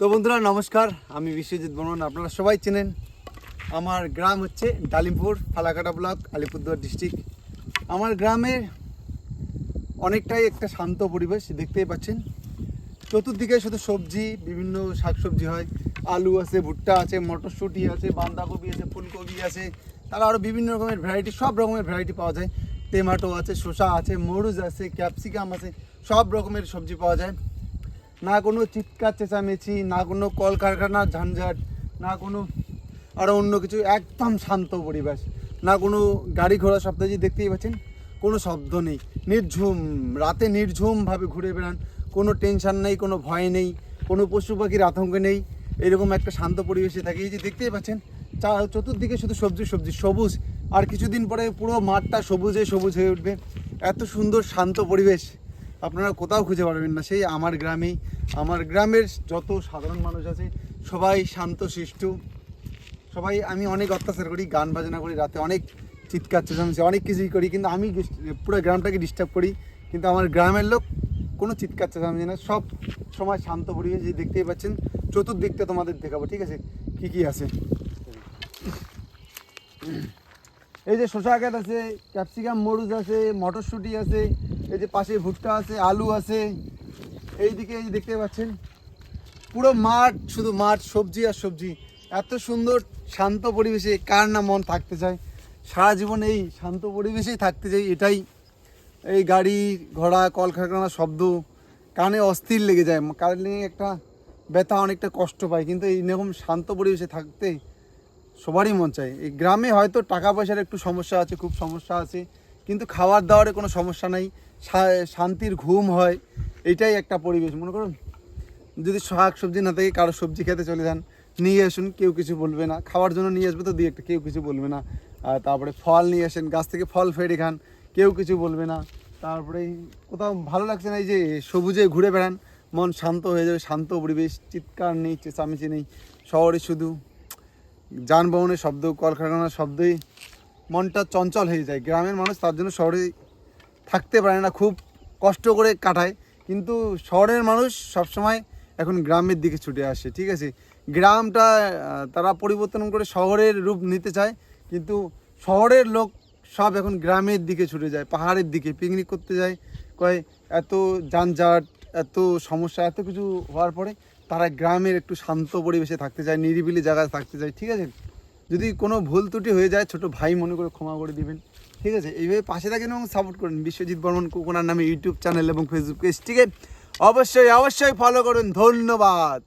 তো বন্ধুরা, নমস্কার। আমি বিশ্বজিৎ বর্মন, আপনারা সবাই চেনেন। আমার গ্রাম হচ্ছে ডালিমপুর, ফালাকাটা ব্লক, আলিপুরদুয়ার ডিস্ট্রিক্ট। আমার গ্রামের অনেকটাই একটা শান্ত পরিবেশ, দেখতেই পাচ্ছেন। চতুর্দিকে শুধু সবজি, বিভিন্ন শাকসবজি হয়। আলু আছে, ভুট্টা আছে, মটরশুঁটি আছে, বাঁধাকপি আছে, ফুলকপি আছে। তারা আরও বিভিন্ন রকমের ভ্যারাইটি সব রকমের ভ্যারাইটি পাওয়া যায়। টমেটো আছে, শসা আছে মরুচ আছে, ক্যাপসিকাম আছে, সব রকমের সবজি পাওয়া যায়। না কোনো চিৎকার চেঁচামেচি, না কোনো কলকারখানার ঝঞ্ঝাট, না কোনো আরও অন্য কিছু, একদম শান্ত পরিবেশ। না কোনো গাড়ি ঘোড়া শব্দ যে দেখতেই পাচ্ছেন, কোনো শব্দ নেই। নির্ঝুম, রাতে নির্ঝুমভাবে ঘুরে বেড়ান, কোনো টেনশন নেই, কোনো ভয় নেই, কোনো পশু পাখির আতঙ্ক নেই, এরকম একটা শান্ত পরিবেশে থাকে। এই যে দেখতেই পাচ্ছেন, চা, চতুর্দিকে শুধু সবজি সবজি, সবুজ। আর কিছুদিন পরে পুরো মাঠটা সবুজে, সবুজ হয়ে উঠবে। এত সুন্দর শান্ত পরিবেশ, আপনারা কোথাও খুঁজে পারবেন না। সেই আমার গ্রামেই আমার গ্রামের যত সাধারণ মানুষ আছে, সবাই শান্ত শিষ্ট সবাই আমি অনেক অত্যাচার করি, গান বাজনা করি, রাতে অনেক চিৎকার চেঁচামেচি, অনেক কিছুই করি, কিন্তু আমি পুরো গ্রামটাকে ডিস্টার্ব করি। কিন্তু আমার গ্রামের লোক কোনো চিৎকার চেঁচামেচি না, সব সময় শান্ত পরিবেশ যে দেখতেই পাচ্ছেন, চতুর্দিকটা তোমাদের দেখাবো, ঠিক আছে? কি কি আছে? এই যে শসা গাছ আছে, ক্যাপসিকাম মরুচ আছে, মটরশুঁটি আছে, এই যে পাশে ভুট্টা আছে, আলু আছে এইদিকে, এই দেখতে পাচ্ছেন, পুরো মাঠ, শুধু মাঠ, সবজি আর সবজি। এত সুন্দর শান্ত পরিবেশে কার না মন থাকতে চায়? সারা জীবন এই শান্ত পরিবেশেই থাকতে চাই, এটাই। এই গাড়ি, ঘোড়া কলকারখানার শব্দ কানে অস্থির লেগে যায়। কানে একটা ব্যথা অনেকটা কষ্ট পায়, কিন্তু এইরকম শান্ত পরিবেশে থাকতে সবারই মন চায়। এই গ্রামে হয়তো টাকা পয়সার একটু সমস্যা আছে, খুব সমস্যা আছে, কিন্তু খাবার দাওয়ারে কোনো সমস্যা নাই। শান্তির ঘুম হয় এটাই একটা পরিবেশ, মনে করুন। যদি শাক সবজি না থাকে, কারও সবজি খেতে চলে যান, নিয়ে আসুন, কেউ কিছু বলবে না। খাওয়ার জন্য নিয়ে আসবে তো দিয়ে একটা, কেউ কিছু বলবে না। আর তারপরে ফল নিয়ে আসেন, গাছ থেকে ফল ফেড়ে খান, কেউ কিছু বলবে না। তারপরে কোথাও ভালো লাগছে না, এই যে সবুজে ঘুরে বেড়ান, মন শান্ত হয়ে যাবে, শান্ত পরিবেশ, চিৎকার নেই, চেঁচামেচি নেই। শহরে শুধু যানবাহনের শব্দ, কলকারখানার শব্দই মনটা চঞ্চল হয়ে যায়। গ্রামের মানুষ তার জন্য শহরে থাকতে পারে না, খুব কষ্ট করে কাটায়। কিন্তু শহরের মানুষ সবসময় এখন গ্রামের দিকে ছুটে আসে, ঠিক আছে? গ্রামটা তারা পরিবর্তন করে শহরের রূপ নিতে চায়, কিন্তু শহরের লোক সব এখন গ্রামের দিকে ছুটে যায়, পাহাড়ের দিকে পিকনিক করতে যায়। কয়, এত যানজট, এত সমস্যা, এত কিছু হওয়ার পরে তারা গ্রামের একটু শান্ত পরিবেশে থাকতে চায়, নিরিবিলি জায়গায় থাকতে চায়, ঠিক আছে? যদি কোনো ভুল ত্রুটি হয়ে যায়, ছোট ভাই মনে করে ক্ষমা করে দিবেন। ঠিক আছে? এইভাবে পাশে থাকেন এবং সাপোর্ট করুন। বিশ্বজিৎ বর্মন কোকোনার নামে ইউটিউব চ্যানেল এবং ফেসবুক পেজটিকে অবশ্যই অবশ্যই ফলো করুন। ধন্যবাদ।